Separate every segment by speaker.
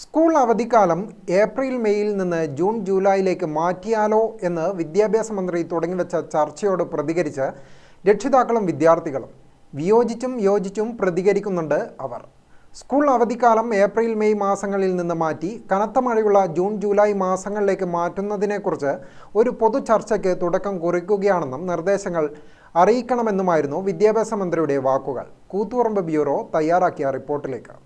Speaker 1: School അവധിക്കാലം April മെയ്യിൽ നിന്ന് ജൂൺ ജൂലൈയിലേക്ക് മാറ്റിയാലോ എന്ന് വിദ്യാഭ്യാസ മന്ത്രി തുടങ്ങിവെച്ച ചർച്ചയോട് പ്രതികരിച്ച് രക്ഷിതാക്കളും വിദ്യാർത്ഥികളും വിയോജിച്ചും യോജിച്ചും പ്രതികരിക്കുന്നുണ്ട് അവർ. സ്കൂൾ അവധിക്കാലം ഏപ്രിൽ മെയ് മാസങ്ങളിൽ നിന്ന് മാറ്റി കനത്ത മഴയുള്ള ജൂൺ ജൂലൈ മാസങ്ങളിലേക്ക് മാറ്റുന്നതിനെക്കുറിച്ച് ഒരു പൊതു ചർച്ചയ്ക്ക് തുടക്കം കുറിക്കുകയാണെന്നും നിർദ്ദേശങ്ങൾ അറിയിക്കണമെന്നുമായിരുന്നു വിദ്യാഭ്യാസ മന്ത്രിയുടെ വാക്കുകൾ. കൂത്തുപറമ്പ് ബ്യൂറോ തയ്യാറാക്കിയ റിപ്പോർട്ടിലേക്ക്.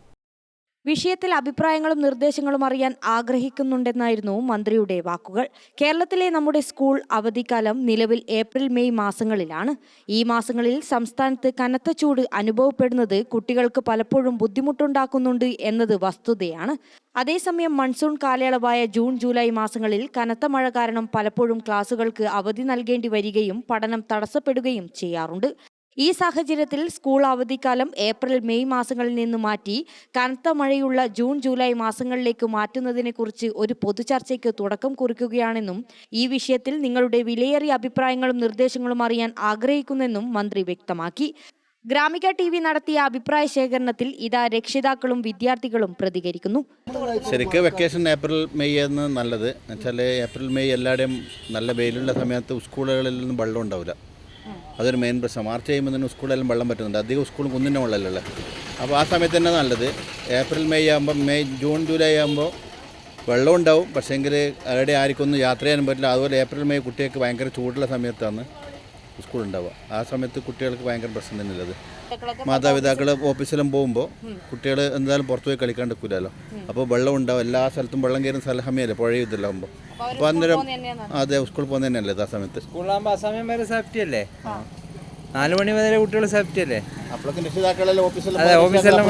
Speaker 2: വിഷയത്തിൽ അഭിപ്രായങ്ങളും നിർദ്ദേശങ്ങളും അറിയാൻ ആഗ്രഹിക്കുന്നുണ്ടെന്നായിരുന്നു മന്ത്രിയുടെ വാക്കുകൾ. കേരളത്തിലെ നമ്മുടെ സ്കൂൾ അവധിക്കാലം നിലവിൽ ഏപ്രിൽ മെയ് മാസങ്ങളിലാണ്. ഈ മാസങ്ങളിൽ സംസ്ഥാനത്ത് കനത്ത ചൂട് അനുഭവപ്പെടുന്നത് കുട്ടികൾക്ക് പലപ്പോഴും ബുദ്ധിമുട്ടുണ്ടാക്കുന്നുണ്ട് എന്നത് വസ്തുതയാണ്. അതേസമയം മൺസൂൺ കാലയളവായ ജൂൺ ജൂലൈ മാസങ്ങളിൽ കനത്ത മഴ കാരണം പലപ്പോഴും ക്ലാസുകൾക്ക് അവധി നൽകേണ്ടി വരികയും പഠനം തടസ്സപ്പെടുകയും ചെയ്യാറുണ്ട്. ഈ സാഹചര്യത്തിൽ സ്കൂൾ അവധിക്കാലം ഏപ്രിൽ മെയ് മാസങ്ങളിൽ നിന്ന് മാറ്റി കനത്ത മഴയുള്ള ജൂൺ ജൂലൈ മാസങ്ങളിലേക്ക് മാറ്റുന്നതിനെക്കുറിച്ച് ഒരു പൊതുചർച്ചയ്ക്ക് തുടക്കം കുറിക്കുകയാണെന്നും ഈ വിഷയത്തിൽ നിങ്ങളുടെ വിലയേറിയ അഭിപ്രായങ്ങളും നിർദ്ദേശങ്ങളും അറിയാൻ ആഗ്രഹിക്കുന്നെന്നും മന്ത്രി വ്യക്തമാക്കി. ഗ്രാമിക ടി വി നടത്തിയ അഭിപ്രായ ശേഖരണത്തിൽ ഇതാ രക്ഷിതാക്കളും വിദ്യാർത്ഥികളും പ്രതികരിക്കുന്നു.
Speaker 3: ശരിക്കും വെക്കേഷൻ ഏപ്രിൽ മെയ് എന്ന് നല്ലത്. എന്നുവെച്ചാൽ ഏപ്രിൽ മെയ് എല്ലാവരുടെയും നല്ല വെയിലുള്ള സമയത്ത് സ്കൂളുകളിൽ നിന്നും വെള്ളം ഉണ്ടാവില്ല അതൊരു മെയിൻ പ്രശ്നം. മാർച്ച് കഴിയുമ്പോൾ തന്നെ സ്കൂളിലെല്ലാം വെള്ളം പറ്റുന്നുണ്ട്. അധികം സ്കൂളും കുന്നിന്റെ മുകളിലല്ലേ? അപ്പോൾ ആ സമയത്ത് തന്നെ നല്ലത്. ഏപ്രിൽ മെയ് ആകുമ്പോൾ മെയ് ജൂൺ ജൂലൈ ആകുമ്പോൾ വെള്ളം ഉണ്ടാവും. പക്ഷേങ്കിൽ അവിടെ ആർക്കൊന്നും യാത്ര ചെയ്യാനും പറ്റില്ല. അതുപോലെ ഏപ്രിൽ മെയ് കുട്ടികൾക്ക് ഭയങ്കര ചൂടുള്ള സമയത്താണ് സ്കൂൾ ഉണ്ടാവുക ആ സമയത്ത് കുട്ടികൾക്ക് ഭയങ്കര പ്രശ്നം തന്നെയുള്ളത് മാതാപിതാക്കൾ ഓഫീസിലും പോകുമ്പോൾ കുട്ടികൾ എന്തായാലും പുറത്തു പോയി കളിക്കാൻ എടുക്കൂലല്ലോ അപ്പോൾ വെള്ളം ഉണ്ടാവും. എല്ലാ സ്ഥലത്തും വെള്ളം കയറുന്ന സ്ഥലം സമയമല്ലേ പുഴ ഇതിലാകുമ്പോൾ അപ്പോൾ അന്നേരം അതെ സ്കൂളിൽ പോകുന്ന തന്നെയല്ലേ ആ സമയത്ത്?
Speaker 4: സ്കൂളിലാകുമ്പോൾ ആ സമയം വരെ സേഫ്റ്റി അല്ലേ? നാല് മണി വരെ കുട്ടികൾ സേഫ്റ്റി അല്ലേ? അതെ ഓഫീസെല്ലാം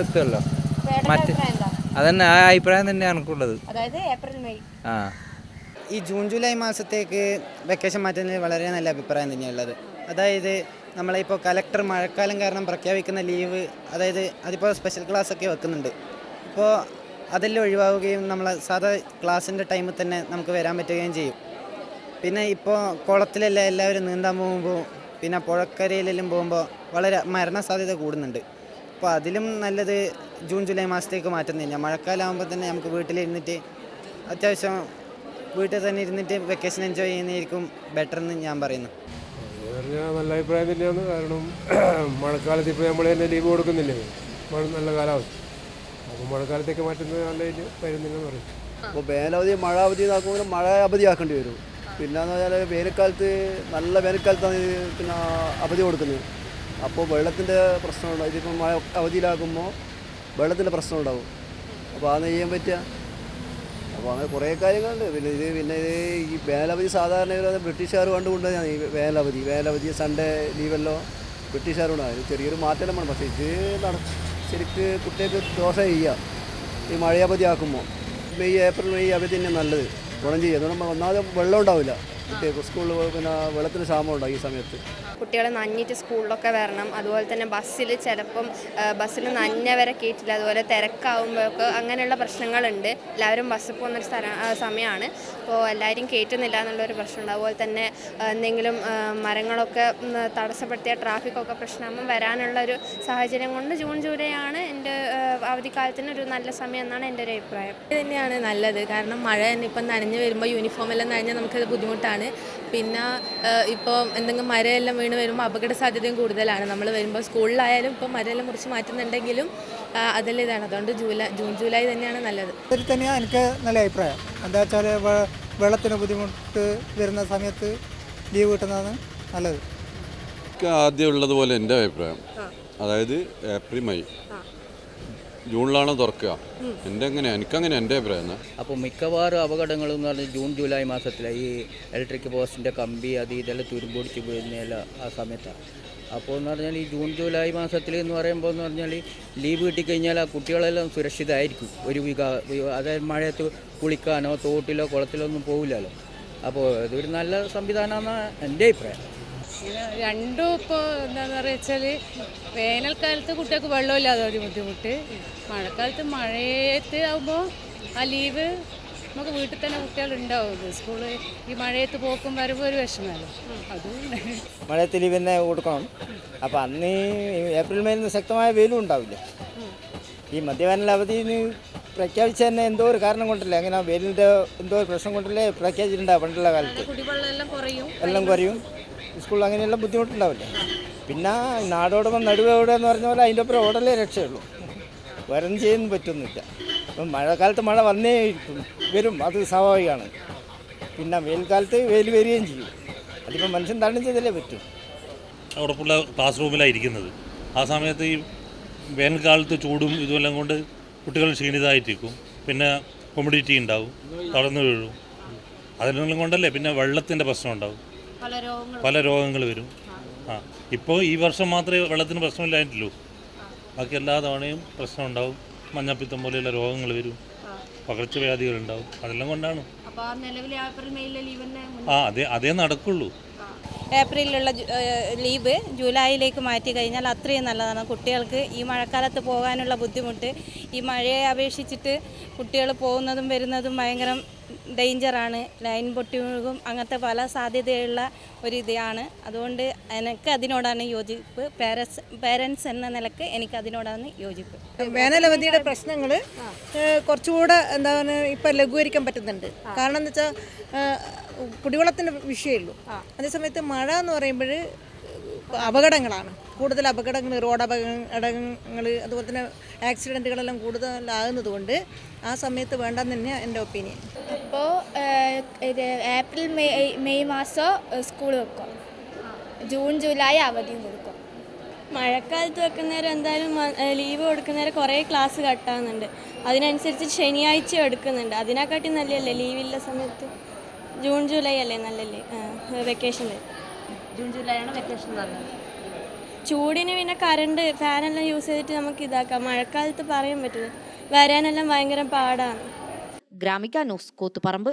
Speaker 4: എത്തുമല്ലോ മറ്റ് അതന്നെ ആ അഭിപ്രായം തന്നെയാണ് എനിക്കുള്ളത്
Speaker 2: അതായത് ഏപ്രിൽ മെയ്.
Speaker 4: ആ.
Speaker 5: ഈ ജൂൺ ജൂലൈ മാസത്തേക്ക് വെക്കേഷൻ മാറ്റുന്നതിൽ വളരെ നല്ല അഭിപ്രായം തന്നെയുള്ളത് അതായത് നമ്മളിപ്പോൾ കലക്ടർ മഴക്കാലം കാരണം പ്രഖ്യാപിക്കുന്ന ലീവ് അതായത് അതിപ്പോൾ സ്പെഷ്യൽ ക്ലാസ് ഒക്കെ വെക്കുന്നുണ്ട്. ഇപ്പോൾ അതെല്ലാം ഒഴിവാവുകയും നമ്മൾ സാധാ ക്ലാസ്സിന്റെ ടൈമിൽ തന്നെ നമുക്ക് വരാൻ പറ്റുകയും ചെയ്യും. പിന്നെ ഇപ്പോൾ കുളത്തിലെല്ലാം എല്ലാവരും നീന്താൻ പോകുമ്പോൾ പിന്നെ പുഴക്കരയിലെല്ലാം പോകുമ്പോൾ വളരെ മരണ സാധ്യത കൂടുന്നുണ്ട്. അപ്പോൾ അതിലും നല്ലത് ജൂൺ ജൂലൈ മാസത്തേക്ക് മാറ്റുന്നില്ല മഴക്കാലമാകുമ്പോൾ തന്നെ നമുക്ക് വീട്ടിലിരുന്നിട്ട് അത്യാവശ്യം വീട്ടിൽ തന്നെ ഇരുന്നിട്ട് വെക്കേഷൻ എൻജോയ് ചെയ്യുന്നതായിരിക്കും ബെറ്റർ എന്ന് ഞാൻ പറയുന്നു.
Speaker 6: പറഞ്ഞാൽ നല്ല അഭിപ്രായം തന്നെയാണ്. കാരണം മഴക്കാലത്ത് ഇപ്പോൾ നമ്മൾ തന്നെ ലീവ് കൊടുക്കുന്നില്ലേ? മഴ നല്ല കാലാവസ്ഥ. അപ്പോൾ മഴക്കാലത്തേക്ക് മാറ്റുന്നത് നല്ല വരുന്നില്ലെന്ന് പറയും.
Speaker 7: അപ്പോൾ വേനലവധി മഴ അവധി ആക്കുമ്പോൾ മഴ അവധി ആക്കേണ്ടി വരും. പിന്നെന്ന് പറഞ്ഞാൽ വേനൽക്കാലത്ത് നല്ല വേനൽക്കാലത്താണ് പിന്നെ അവധി കൊടുക്കുന്നത്. അപ്പോൾ വെള്ളത്തിന്റെ പ്രശ്നമുണ്ടാവും. ഇതിപ്പോൾ മഴ അവധിയിലാക്കുമ്പോൾ വെള്ളത്തിന്റെ പ്രശ്നം ഉണ്ടാവും അപ്പോൾ ആ ചെയ്യാൻ പറ്റുക? അപ്പോൾ അങ്ങനെ കുറേ കാര്യങ്ങളുണ്ട്. പിന്നെ ഇത് പിന്നെ ഇത് ഈ വേലവധി സാധാരണ ഇവർ ബ്രിട്ടീഷുകാർ കണ്ടുകൊണ്ടാണ് ഈ വേലവധി വേലവധി സൺഡേ ലീവല്ലോ ബ്രിട്ടീഷുകാർ കൊണ്ടാണ് ചെറിയൊരു മാറ്റം വേണം പക്ഷേ ഇത് നട ശരിക്ക് കുട്ടികൾക്ക് ദോഷം ചെയ്യുക. ഈ മഴയവധി ആക്കുമ്പോൾ മെയ് ഏപ്രിൽ മെയ് അവധി തന്നെ നല്ലത്. ഗുണം ചെയ്യുക. ഒന്നാമത് വെള്ളം ഉണ്ടാവില്ല. കുട്ടികൾക്ക് സ്കൂളിൽ പിന്നെ വെള്ളത്തിന് ക്ഷാമം ഈ സമയത്ത്?
Speaker 8: കുട്ടികളെ നഞ്ഞിട്ട് സ്കൂളിലൊക്കെ വരണം. അതുപോലെ തന്നെ ബസ്സിൽ ചിലപ്പം ബസ്സിൽ നനഞ്ഞവരെ കയറ്റില്ല അതുപോലെ തിരക്കാവുമ്പോഴൊക്കെ അങ്ങനെയുള്ള പ്രശ്നങ്ങളുണ്ട്. എല്ലാവരും ബസ്സിൽ പോകുന്നൊരു സ്ഥലം സമയമാണ് അപ്പോൾ എല്ലാവരും കയറ്റുന്നില്ല എന്നുള്ളൊരു പ്രശ്നമുണ്ട്. അതുപോലെ തന്നെ എന്തെങ്കിലും മരങ്ങളൊക്കെ തടസ്സപ്പെടുത്തിയ ട്രാഫിക്കൊക്കെ പ്രശ്നമാകുമ്പോൾ വരാനുള്ള ഒരു സാഹചര്യം കൊണ്ട് ജൂൺ ജൂലൈ ആണ് എന്റെ അവധിക്കാലത്തിന് ഒരു നല്ല സമയം എന്നാണ് എന്റെ ഒരു അഭിപ്രായം.
Speaker 9: ഇത് തന്നെയാണ് നല്ലത്. കാരണം മഴ തന്നെ ഇപ്പം നനഞ്ഞ് വരുമ്പോൾ യൂണിഫോം എല്ലാം നനഞ്ഞാൽ നമുക്കത് ബുദ്ധിമുട്ടാണ്. പിന്നെ ഇപ്പോൾ എന്തെങ്കിലും മരമെല്ലാം വീണ് വരുമ്പോൾ അപകട സാധ്യതയും കൂടുതലാണ്. നമ്മൾ വരുമ്പോൾ സ്കൂളിലായാലും ഇപ്പോൾ മരമെല്ലാം മുറിച്ച് മാറ്റുന്നുണ്ടെങ്കിലും അതെല്ലാം ഇതാണ്. അതുകൊണ്ട് ജൂലൈ ജൂൺ ജൂലൈ തന്നെയാണ് നല്ലത്.
Speaker 10: ഇതിൽ തന്നെയാണ് എനിക്ക് നല്ല അഭിപ്രായം. എന്താ വെച്ചാൽ വെള്ളത്തിന് ബുദ്ധിമുട്ട് വരുന്ന സമയത്ത് ലീവ് കിട്ടുന്നതാണ് നല്ലത്.
Speaker 11: ആദ്യമുള്ളതുപോലെ ആദ്യം ഉള്ളതുപോലെ എന്റെ അഭിപ്രായം. അതായത് ഏപ്രിൽ മെയ്. ജൂണിലാണ് തുറക്കുക. എന്റെ എങ്ങനെയാണ് എനിക്കങ്ങനെ എന്റെ അഭിപ്രായം
Speaker 12: അപ്പോൾ മിക്കവാറും അപകടങ്ങൾ എന്ന് പറഞ്ഞാൽ ജൂൺ ജൂലൈ മാസത്തിലെ ഈ ഇലക്ട്രിക് പോസ്റ്റിന്റെ കമ്പി അത് ഇതെല്ലാം തുരുമ്പൊടിച്ച് വീഴുന്നതെല്ലാം ആ സമയത്താണ് അപ്പോൾ എന്ന് പറഞ്ഞാൽ ഈ ജൂൺ ജൂലൈ മാസത്തിൽ എന്ന് പറയുമ്പോൾ എന്ന് പറഞ്ഞാൽ ലീവ് കിട്ടിക്കഴിഞ്ഞാൽ ആ കുട്ടികളെല്ലാം സുരക്ഷിതമായിരിക്കും. ഒരു വികാ അതായത് മഴയത്ത് കുളിക്കാനോ തോട്ടിലോ കുളത്തിലോ ഒന്നും പോവില്ലല്ലോ. അപ്പോൾ ഇതൊരു നല്ല സംവിധാനമാണെന്നാണ് എന്റെ അഭിപ്രായം.
Speaker 9: രണ്ടും ഇപ്പോൾ എന്താണെന്ന് വെച്ചാൽ വേനൽക്കാലത്ത് കുട്ടികൾക്ക് വെള്ളമില്ലാതെ ഒരു ബുദ്ധിമുട്ട്. മഴക്കാലത്ത് മഴയത്ത് ആകുമ്പോൾ ആ ലീവ് നമുക്ക് വീട്ടിൽ തന്നെ കുട്ടികളുണ്ടാവും. സ്കൂൾ ഈ മഴയത്ത് പോക്കും വരുമ്പോൾ ഒരു വിഷമമല്ലോ? അതുകൊണ്ട്
Speaker 5: മഴയത്ത് ലീവ് തന്നെ കൊടുക്കണം. അപ്പോൾ അന്ന് ഏപ്രിൽ മെയിൽ ശക്തമായ വെയിലും ഉണ്ടാവില്ല. ഈ മദ്യവേനൽ അവധി
Speaker 13: പ്രഖ്യാപിച്ച തന്നെ എന്തോ ഒരു കാരണം കൊണ്ടല്ലേ? അങ്ങനെ വെയിലിന്റെ എന്തോ ഒരു പ്രശ്നം കൊണ്ടല്ലേ പ്രഖ്യാപിച്ചിട്ടുണ്ടാവും പണ്ടുള്ള കാലത്ത്?
Speaker 2: എല്ലാം കുറയും.
Speaker 13: സ്കൂളിൽ അങ്ങനെയുള്ള ബുദ്ധിമുട്ടുണ്ടാവില്ലേ? പിന്നെ നാടോടുമ്പോൾ നടുവ് എവിടെ എന്ന് പറഞ്ഞ പോലെ അതിന്റെ ഒപ്പം ഓടലേ രക്ഷയുള്ളൂ. വരം ചെയ്യുന്ന പറ്റുന്നില്ല. ഇപ്പം മഴക്കാലത്ത് മഴ വന്നേ വരും. അത് സ്വാഭാവികമാണ്. പിന്നെ വെയിൽക്കാലത്ത് വെയിൽ വരികയും ചെയ്യും. അതിപ്പോൾ മനുഷ്യൻ തരണം ചെയ്തല്ലേ പറ്റും.
Speaker 14: ഉറപ്പുള്ള ക്ലാസ് റൂമിലായിരിക്കുന്നത് ആ സമയത്ത് ഈ വേനൽക്കാലത്ത് ചൂടും ഇതുമെല്ലാം കൊണ്ട് കുട്ടികൾ ക്ഷീണിതമായിട്ടിരിക്കും. പിന്നെ ഹ്യൂമിഡിറ്റി ഉണ്ടാവും. തളർന്നു വീഴും. അതിനെല്ലാം കൊണ്ടല്ലേ പിന്നെ വെള്ളത്തിന്റെ പ്രശ്നം ഉണ്ടാവും.
Speaker 2: പല
Speaker 14: രോഗങ്ങൾ വരും. ആ. ഇപ്പോൾ ഈ വർഷം മാത്രമേ വെള്ളത്തിന് പ്രശ്നമില്ലായിട്ടുള്ളൂ. ബാക്കി എല്ലാ തവണയും പ്രശ്നം ഉണ്ടാവും. മഞ്ഞപ്പിത്തം പോലെയുള്ള രോഗങ്ങൾ വരും. പകർച്ചവ്യാധികൾ ഉണ്ടാവും അതെല്ലാം കൊണ്ടാണ്.
Speaker 2: ആ
Speaker 14: അതെ അതേ നടക്കുള്ളൂ.
Speaker 9: ഏപ്രിലിലുള്ള ഏഹ് ലീവ് ജൂലൈയിലേക്ക് മാറ്റി കഴിഞ്ഞാൽ അത്രയും നല്ലതാണ്. കുട്ടികൾക്ക് ഈ മഴക്കാലത്ത് പോകാനുള്ള ബുദ്ധിമുട്ട് ഈ മഴയെ അപേക്ഷിച്ചിട്ട് കുട്ടികൾ പോകുന്നതും വരുന്നതും ഭയങ്കര ഡേഞ്ചറാണ് ലൈൻ പൊട്ടി വീഴും അങ്ങനത്തെ പല സാധ്യതയുള്ള ഒരു ഇതാണ്. അതുകൊണ്ട് എനിക്ക് അതിനോടാണ് യോജിപ്പ്. പേരൻസ് പേരൻസ് എന്ന നിലയ്ക്ക് എനിക്ക് അതിനോടാണ് യോജിപ്പ്.
Speaker 15: വേനലവധിയുടെ പ്രശ്നങ്ങൾ കുറച്ചുകൂടെ എന്താണ് ഇപ്പം ലഘൂകരിക്കാൻ പറ്റുന്നുണ്ട്. കാരണം എന്ന് വെച്ചാൽ കുടിവെള്ളത്തിന്റെ വിഷയമുള്ളൂ അതേസമയത്ത് മഴ എന്ന് പറയുമ്പോൾ അപകടങ്ങളാണ്. കൂടുതൽ അപകടങ്ങൾ റോഡ് അപകടങ്ങൾ അതുപോലെ തന്നെ ആക്സിഡന്റുകളെല്ലാം കൂടുതലാകുന്നത് കൊണ്ട് ആ സമയത്ത് വേണ്ടെന്ന് തന്നെയാണ് എന്റെ ഒപ്പീനിയൻ.
Speaker 16: ഇത് ഏപ്രിൽ മെയ് മെയ് മാസം സ്കൂൾ വെക്കും. ജൂൺ ജൂലൈ അവധിയും കൊടുക്കും.
Speaker 9: മഴക്കാലത്ത് വെക്കുന്നേരം എന്തായാലും ലീവ് കൊടുക്കുന്നേരം കുറേ ക്ലാസ് കട്ടാകുന്നുണ്ട്. അതിനനുസരിച്ച് ശനിയാഴ്ച എടുക്കുന്നുണ്ട്. അതിനെക്കാട്ടി നല്ലതല്ലേ? ലീവില്ല സമയത്ത്. ജൂൺ ജൂലൈ അല്ലേ നല്ലല്ലേ വെക്കേഷൻ
Speaker 2: ജൂൺ ജൂലൈ ആണ് വെക്കേഷൻ പറഞ്ഞത്.
Speaker 9: ചൂടിന് പിന്നെ കറണ്ട് ഫാനെല്ലാം യൂസ് ചെയ്തിട്ട് നമുക്ക് ഇതാക്കാം. മഴക്കാലത്ത് പറയാൻ പറ്റില്ല. വരാനെല്ലാം ഭയങ്കര പാടാണ്.
Speaker 2: Gramika news Kuthuparamba.